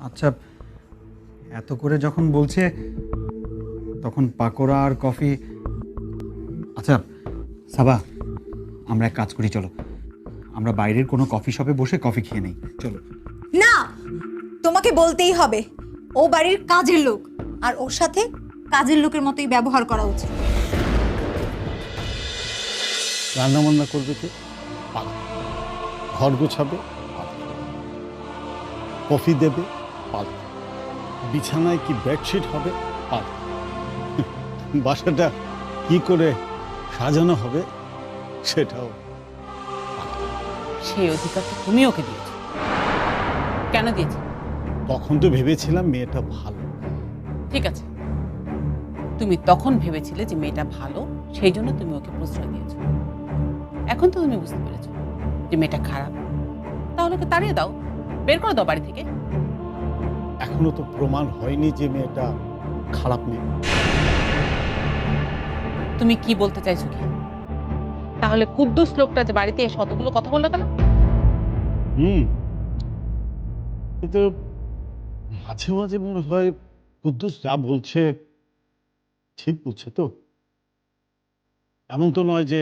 আচ্ছা এত করে যখন বলছে তখন পাকোড়া আর কফি। আচ্ছা সাবা আমরা এক কাজ করি চলো। আমরা বাইরের কোনো কফি শপে বসে কফি খেয়ে নেই চলো। না তোমাকে বলতেই হবে ও বাড়ির কাজের লোক আর ওর সাথে কাজের লোকের মতোই ব্যবহার করা উচিত। রান্না বান্না করবে কে? ঘর গোছাবে কফি দেবে পাল বিছানায় কি বেডশিট হবে পাল বাসাটা কি করে সাজানো হবে সেটাও সেই অধিকারটা তুমি ওকে দিয়েছ। কেন দিয়েছ? তখন তো ভেবেছিলাম মেয়েটা ভালো। ঠিক আছে। তুমি তখন ভেবেছিলে যে মেয়েটা ভালো সেই জন্য তুমি ওকে প্রশ্রয় দিয়েছ। এখন তো তুমি বুঝতে পেরেছ। যে মেয়েটা খারাপ তাহলে ওকে তাড়িয়ে দাও বের করে দাও বাড়ি থেকে। এখনও তো প্রমাণ হয়নি যে মেয়েটা খারাপ মেয়ে। তুমি কি বলতে চাইছো কি? তাহলে কুদ্দুস লোকটা যে বাড়িতে এসে অতগুলো কথা বলল কেন? হুম। কিন্তু মাঝে মাঝে মনে হয় কুদ্দুস যা বলছে ঠিক বলছে তো। এমন তো নয় যে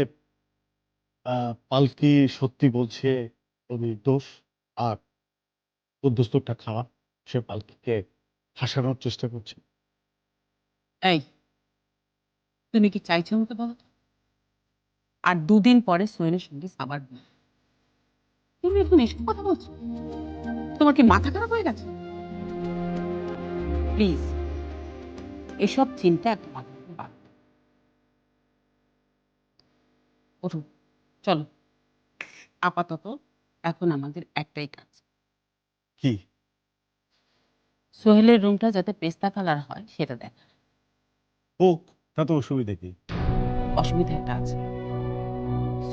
পালকি সত্যি বলছে ওর দোষ আর লোকটা খারাপ সে পালকিকে হাসানোর চেষ্টা করছে। এই, তুমি কি চাইছো আমাকে বলো আর দুদিন পরে সোহেলের সঙ্গে আবার। তুমি এখন এসব কথা বলছো? তোমার কি মাথা খারাপ হয়ে গেছে? প্লিজ এসব চিন্তা একদম বাদ দাও। ওঠো চলো। আপাতত এখন আমাদের একটাই কাজ। কি? সোহেলের রুমটা যাতে পেস্তা কালার হয় সেটা দেখ। হোক তা তো অসুবিধা কি? অসুবিধা একটা আছে।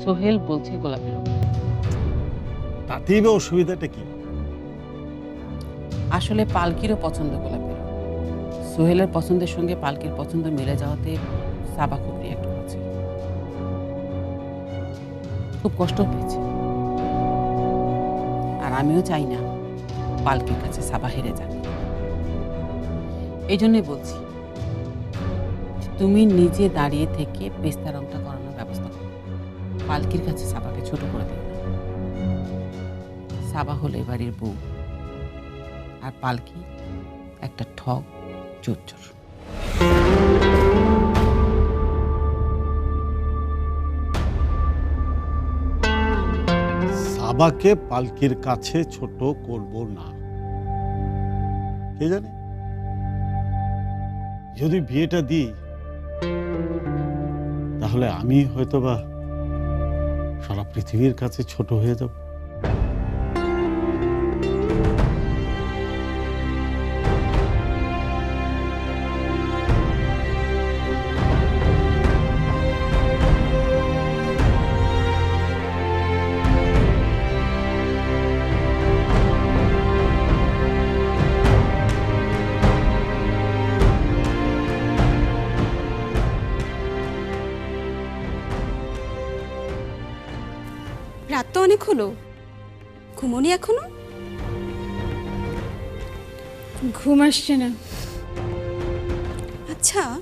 সোহেল বলছে গোলাপি রং। তাতেই বা অসুবিধাটা কি? আসলে পালকিরও পছন্দ গোলাপি রং। সোহেলের পছন্দের সঙ্গে পালকির পছন্দ মিলে যাওয়াতে সাবা খুব খুব কষ্ট পেয়েছে আর আমিও চাই না পালকির কাছে সাবা হেরে যাক। এই জন্যই বলছি, তুমি নিজে দাঁড়িয়ে থেকে পেস্তা রংটা করানোর ব্যবস্থা করো। পালকির কাছে সাবাকে ছোট করে দিও সাবা হলো এ বাড়ির বউ। আর পালকি একটা ঠগ চোর সাবাকে পালকির কাছে ছোট করব না। কে জানে? যদি বিয়েটা দিই, তাহলে আমি হয়তোবা সারা পৃথিবীর কাছে ছোট হয়ে যাব। হলো? ঘুমোনি এখনও? ঘুম আসছে না। আচ্ছা।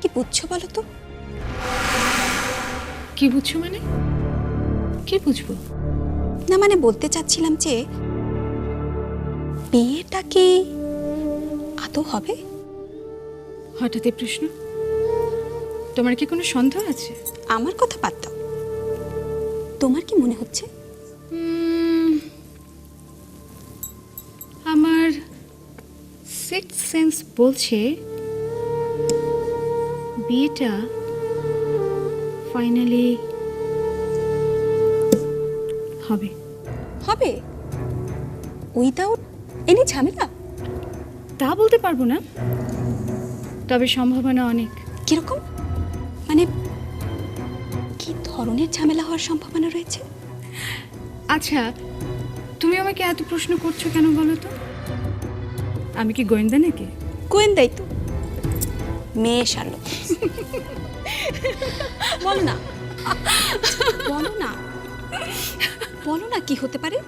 কি বুঝছ বলো তো? কি বুঝছ মানে? কি বুঝব? না মানে বলতে চাচ্ছিলাম যে বিয়েটা কি আদৌ হবে? হঠাৎ প্রশ্ন। তোমার কি কোনো সন্দেহ আছে? আমার কথা বাদ দাও। তোমার কি মনে হচ্ছে? আমার সিক্স সেন্স বলছে বিয়েটা ফাইনালি হবে। হবে? উইদাউট এনি ঝামেলা? তা বলতে পারব না তবে সম্ভাবনা অনেক। কীরকম? মানে কি ধরনের ঝামেলা হওয়ার সম্ভাবনা রয়েছে? আচ্ছা তুমি আমাকে এত প্রশ্ন করছ কেন বলো তো? আমি কি গোয়েন্দা নাকি? গোয়েন্দাই তো। মেয়ে শালো বল না। বলো না। বলো না কি হতে পারে?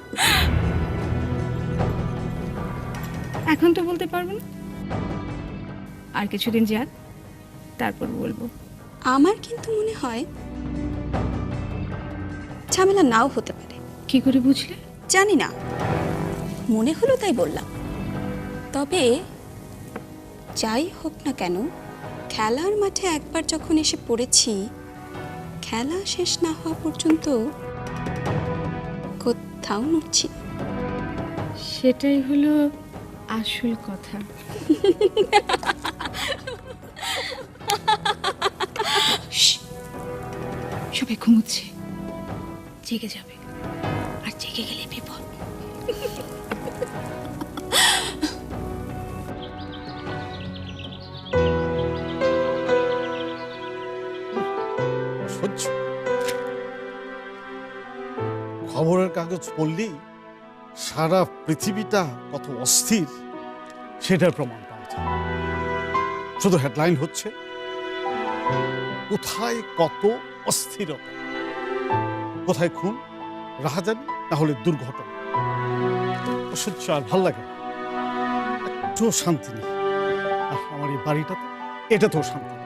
এখন তো বলতে পারব না। আর কিছুদিন যাক তারপর বলব। আমার কিন্তু মনে হয় ঝামেলা নাও হতে পারে। কি করে বুঝলে? জানি না। মনে হলো তাই বললাম। তবে যাই হোক না কেন খেলার মাঠে একবার যখন এসে পড়েছি খেলা শেষ না হওয়া পর্যন্ত কোথাও নড়ছি সেটাই হলো আসল কথা। সবাই ঘুমোচ্ছে। জেগে যাবে। আর জেগে গেলে বিপদ। খবরের কাগজ পড়লি সারা পৃথিবীটা কত অস্থির, সেটার প্রমাণ পাওয়া যায়। শুধু হেডলাইন হচ্ছে, কোথায় কত অস্থিরতা কোথায় খুন রাহাজানি না হলে দুর্ঘটনা? অসহ্য আর ভালো লাগে। একটু শান্তি নেই। আর আমার এই বাড়িটাতে এটাতেও শান্তি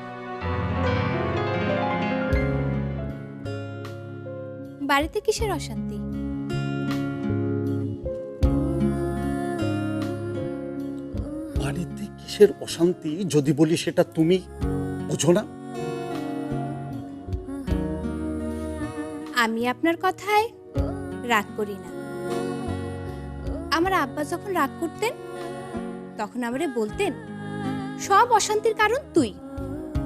বাড়িতে কিসের অশান্তি? বাড়িতে কিসের অশান্তি? যদি বলি সেটা তুমি বুঝো না? আমি আপনার কথায় রাগ করি না। আমার আব্বা যখন রাগ করতেন, তখন আমারে বলতেন, সব অশান্তির কারণ তুই।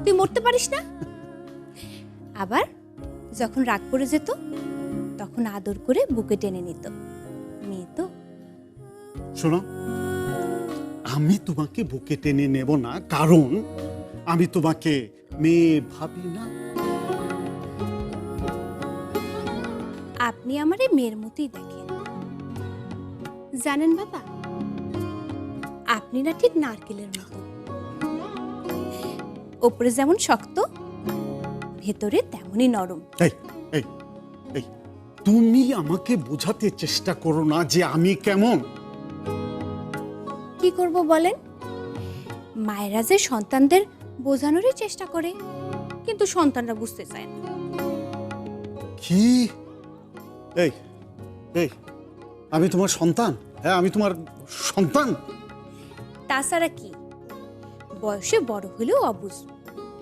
তুই মরতে পারিস না। আবার যখন রাগ করে যেত, তখন আদর করে বুকে টেনে নিত। মেয়ে তো। শোনো, আমি তোমাকে বুকে টেনে নেব না, কারণ আমি তোমাকে মেয়ে ভাবি না। আপনি আমারে মেয়ের মতোই দেখেন। জানেন বাবা আপনি না ঠিক নারকেলের মতো। ওপরে যেমন শক্ত ভেতরে তেমনই নরম। এই এই এই তুমি আমাকে বোঝাতে চেষ্টা করো না যে আমি কেমন। কি করব বলেন? মায়েরা যে সন্তানদের বোঝানোরই চেষ্টা করে কিন্তু সন্তানরা বুঝতে চায় না। কি? এই এই আমি তোমার সন্তান? হ্যাঁ আমি তোমার সন্তান। তাছাড়া কি? বয়সে বড় হলেও অবুঝ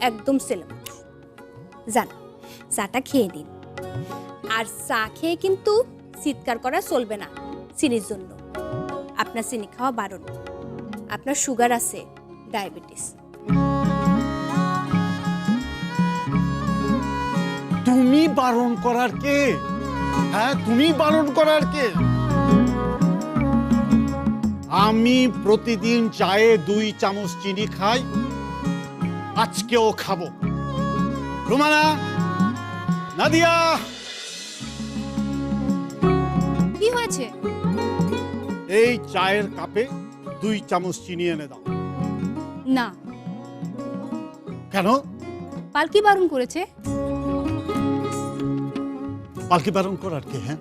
একদম ছেলে মানুষ। যান চাটা খেয়ে নিন। আর চা খেয়ে কিন্তু চিৎকার করা চলবে না চিনির জন্য। আপনার চিনি খাওয়া বারণ। আপনার সুগার আছে ডায়াবেটিস। তুমি বারণ করার কে? হ্যাঁ তুমি বারণ করার কে? আমি প্রতিদিন চায়ে দুই চামচ চিনি খাই আজকেও খাব। রুমানা নাদিয়া! কি হয়েছে? এই চায়ের কাপে দুই চামচ চিনি এনে দাও। না। কেন? পালকি বারণ করেছে? পালকি বারণ করার কে হ্যাঁ?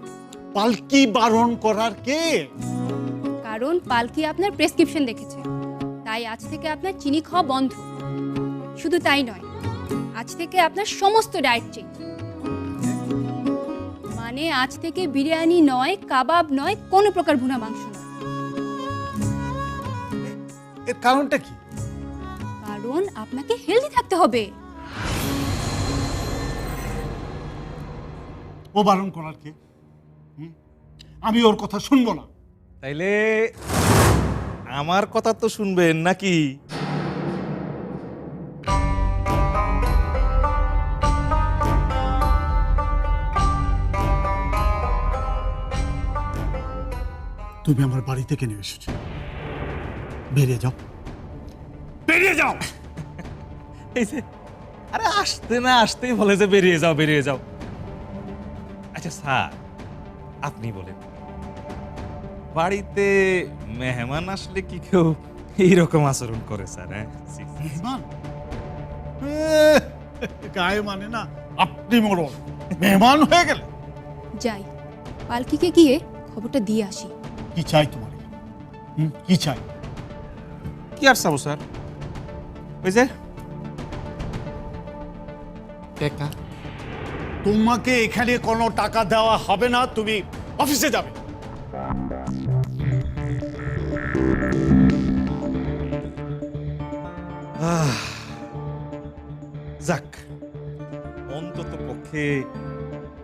পালকি বারণ করার কে? কারণ পালকি আপনার প্রেসক্রিপশন দেখেছে। তাই আজ থেকে আপনার চিনি খাওয়া বন্ধ। শুধু তাই নয় আজ থেকে আপনার সমস্ত ডায়েট চেঞ্জ। মানে আজ থেকে বিরিয়ানি নয় কাবাব নয় কোনো প্রকার ভুনা মাংস নয়। এর কারণটা কি? কারণ আপনাকে হেলদি থাকতে হবে। ও বারণ করার কে? হুম? আমি ওর কথা শুনব না। তাইলে আমার কথা তো শুনবেন নাকি? তুমি আমার বাড়িতে কেন এসেছ। বেরিয়ে যাও। বেরিয়ে যাও! এই যে আরে আসতে না আসতেই বলে যে বেরিয়ে যাও বেরিয়ে যাও। আচ্ছা স্যার আপনি বলেন। বাড়িতে মেহমান আসলে কি কেউ এইরকম আচরণ করে স্যার হ্যাঁ। মেহমান? গায়ে মানে না আপনি মরণ। মেহমান হয়ে গেলে। যাই পালকিকে গিয়ে খবরটা দিয়ে আসি। কি চাই তোমার? হুম, কি চাই? কি আর চাবো স্যার? ওই যে। টেকা তোমাকে এখানে কোনো টাকা দেওয়া হবে না তুমি অফিসে যাবে। যাক অন্তত পক্ষে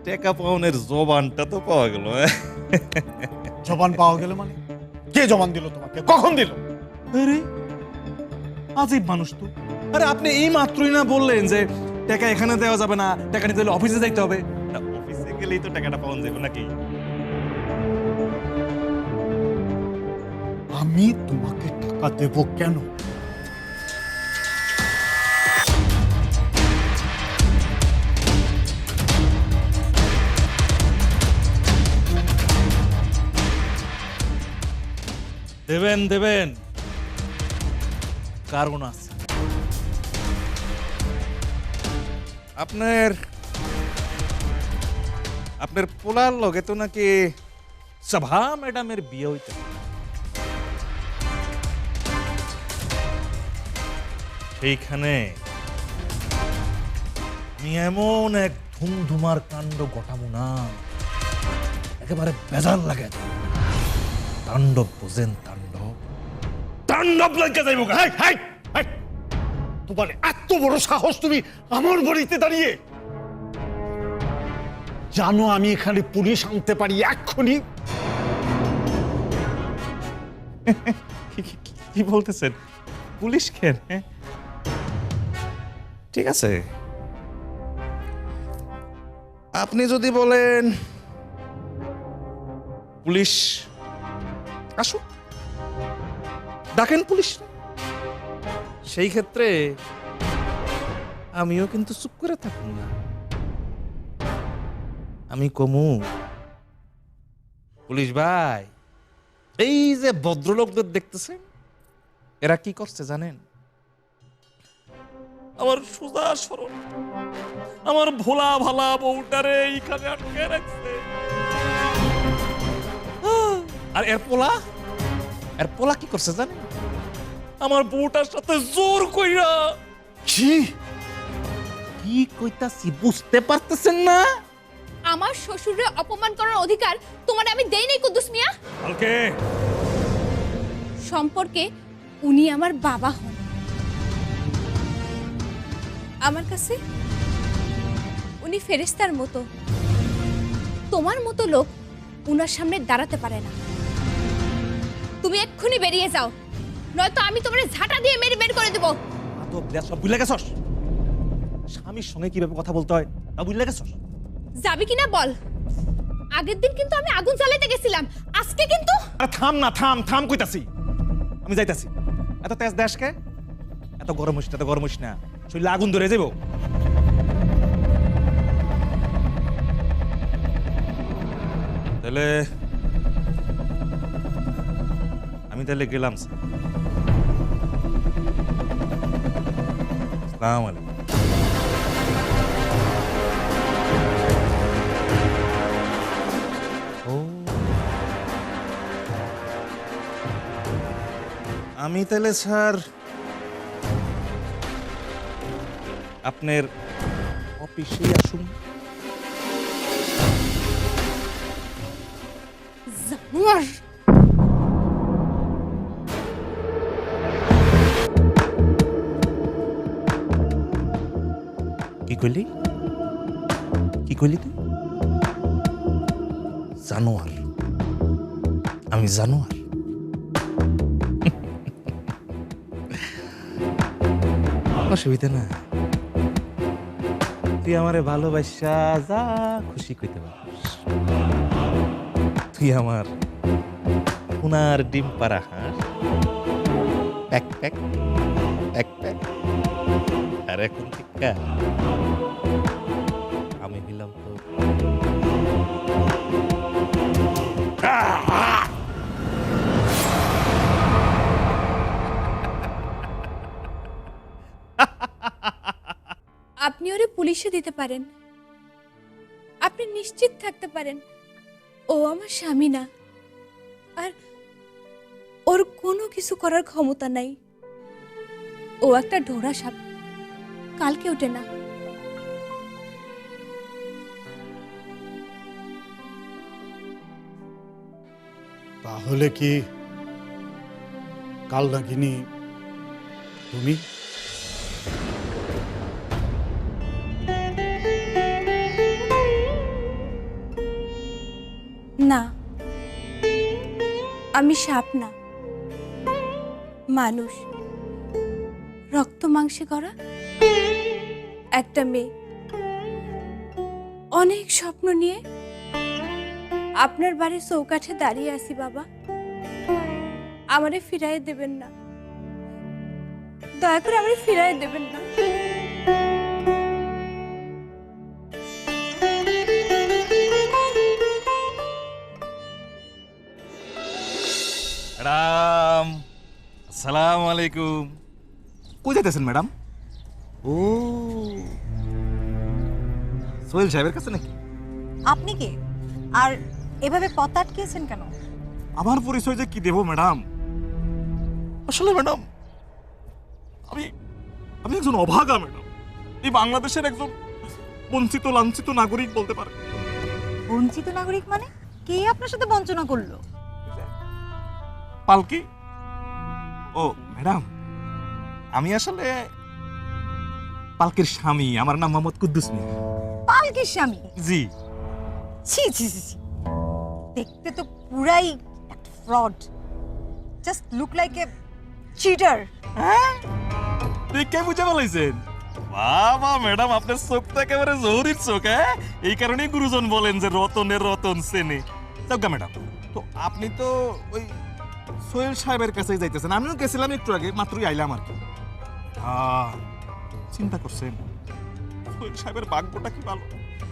টেকা পাওনের জবানটা তো পাওয়া গেল হ্যাঁ? জবান পাওয়া গেল মানে? কে জবান দিল তোমাকে? কখন দিল? আরে আজীব মানুষ তো। আরে আপনি এই মাত্রই না বললেন যে টাকা এখানে দেওয়া যাবে না টাকা নিতে হলে অফিসে যাইতে হবে। অফিসে গেলেই তো টাকাটা পাওয়া যাবে নাকি? আমি তোমাকে টাকা দেব কেন? দেবেন দেবেন। কারণ আছে আপনার আপনার পোলার লগে তো নাকি সভা ম্যাডামের বিয়ে হইতে সেইখানে আমি এমন এক ধুমধুমার কাণ্ড ঘটাবো না। একেবারে বেজার লাগে তাণ্ডব বোঝেন, তাণ্ডব। তাণ্ডব লাগে যাইব হাই হাই! তোমার এত বড় সাহস তুমি আমার বাড়িতে দাঁড়িয়ে। জানো আমি এখানে পুলিশ আনতে পারি এক্ষুনি। কি- বলতেছেন? পুলিশ কেন হ্যাঁ? ঠিক আছে। আপনি যদি বলেন, পুলিশ, আসুক। ডাকেন পুলিশ। সেই ক্ষেত্রে আমিও কিন্তু চুপ করে থাকুন না। আমি কমু। পুলিশ ভাই এই যে ভদ্রলোকদের দেখতেছেন এরা কি করছে জানেন? আমার সুজা সরল আমার ভোলা ভালা বউটারে এইখানে আটকে রাখছে। আর এর পোলা? এর পোলা কি করছে জানেন? আমার বউটার সাথে জোর কইরা। কি কি কইতাছি বুঝতে পারতেছেন না? আমার শ্বশুরের অপমান করার অধিকার তোমার আমি দেই নাই কুদ্দুস মিয়া। কালকে। সম্পর্কে উনি আমার বাবা হন। আমার কাছে উনি ফেরেস্তার মতো। তোমার মতো লোক উনার সামনে দাঁড়াতে পারে না। তুমি এক্ষুনি বেরিয়ে যাও। নয়তো আমি তোমার ঝাঁটা দিয়ে মেরে বের করে দেবো। দেয়া সব বুঝলে গেছস? স্বামীর সঙ্গে কীভাবে কথা বলতে হয় তা বুঝলে গেছস? যাবি কিনা বল। আগের দিন কিন্তু আমি আগুন জ্বালাতে গেছিলাম আজকে কিন্তু আরে থাম না থাম থাম কইতাছি। আমি যাইতাছি। এত তেজ দেশকে এত গরম হইস এত গরম হইস না। শরীরে আগুন ধরে যাব তাহলে আমি তাহলে গেলাম স্যার। আসসালামু আলাইকুম আমি তাহলে স্যার আপনার অফিসে আসুন। জানোয়ার! কি কইলি কি কইলি তুই? জানো জানোয়ার। আমি জানোয়ার। অসুবিধা না। তুই আমারে ভালোবাসা, যা খুশি কইতে পারিস। তুই আমার সোনার ডিম পাড়া হাঁস। প্যাক প্যাক প্যাক প্যাক। আর এখন আমি দিলাম তো আপনি ওরে পুলিশে দিতে পারেন। আপনি নিশ্চিত থাকতে পারেন, ও আমার স্বামী না। আর ওর কোনো কিছু করার ক্ষমতা নাই। ও একটা ঢোড়া সাপ। কালকে ওঠে না। তাহলে কি কাল নাগিনী তুমি? না আমি সাপ না মানুষ। রক্ত মাংসে করা একটা মেয়ে। অনেক স্বপ্ন নিয়ে আপনার বাড়ির চৌকাঠে দাঁড়িয়ে আছি বাবা। আমারে ফিরাই দেবেন না। দয়া করে আমারে ফিরাই দেবেন না। ম্যাডাম আসসালামু আলাইকুম। কই যাইতেছেন ম্যাডাম? ও। সোহেল সাহেবের কাছে নাকি? আপনি কে? আর এভাবে পথ আটকিয়েছেন কেন? আমার পরিচয় যে কি দেব ম্যাডাম? আসলে ম্যাডাম আমি আমি একজন অভাগা ম্যাডাম। এই বাংলাদেশের একজন বঞ্চিত লাঞ্ছিত নাগরিক বলতে পারে বঞ্চিত নাগরিক মানে? কে আপনার সাথে বঞ্চনা করল? পালকি? ও ম্যাডাম আমি আসলে পালকির স্বামী। আমার নাম মোহাম্মদ কুদ্দুস মিয়া। পালকির স্বামী? জি। ছি ছি ছি ছি। দেখতে তো পুরাই একটা fraud just look like a cheater তুই কে বুঝে বলাইছেন বাবা ম্যাডাম আপনার চোখ তো একেবারে জহুরির চোখ হ্যাঁ? এই কারণেই গুরুজন বলেন যে রতনের রতন সেনে। যাজ্ঞা ম্যাডাম। তো আপনি তো ওই সোহেল সাহেবের কাছেই যাইতেছেন। আমিও গেছিলাম একটু আগে মাত্রই আইলাম আর কি। আহ, চিন্তা করছেন? সোহেল সাহেবের ভাগ্যটা কি ভালো?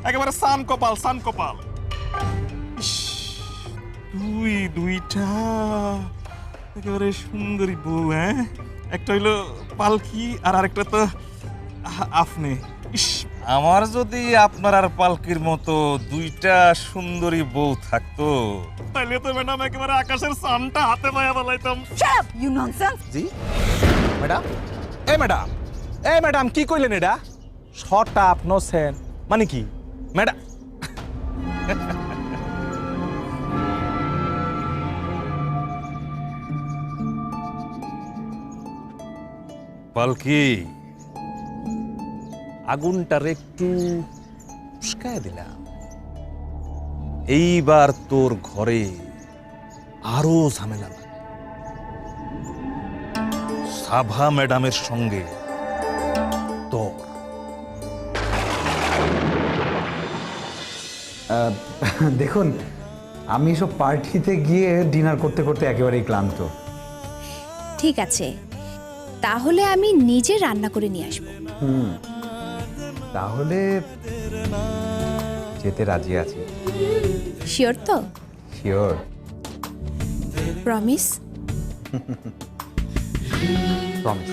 একেবারে সান কপাল সান কপাল। ইস, দুই দুইটা। একেবারে সুন্দরী বউ হ্যাঁ? একটা হইল পালকি আর আরেকটা তো আপনি। ইস আমার যদি আপনার আর পালকির মতো দুইটা সুন্দরী বউ থাকতো তাইলে তো ম্যাডাম একেবারে আকাশের সানটা হাতে পায়া বলাইতাম ইউ ননসেন্স জি? ম্যাডাম? এ ম্যাডাম এ ম্যাডাম, কি কইলেন এটা? শট আপ নো সেন মানে কি? ম্যাডাম পালকি, আগুনটার একটু উস্কায় দিলাম। এইবার তোর ঘরে আরও ঝামেলা সাভা ম্যাডামের সঙ্গে দেখুন আমি সব পার্টিতে গিয়ে ডিনার করতে করতে একেবারেই ক্লান্ত। ঠিক আছে। তাহলে আমি নিজে রান্না করে নিয়ে আসব। হুম। তাহলে যেতে রাজি আছি। শিওর তো? Sure promise promise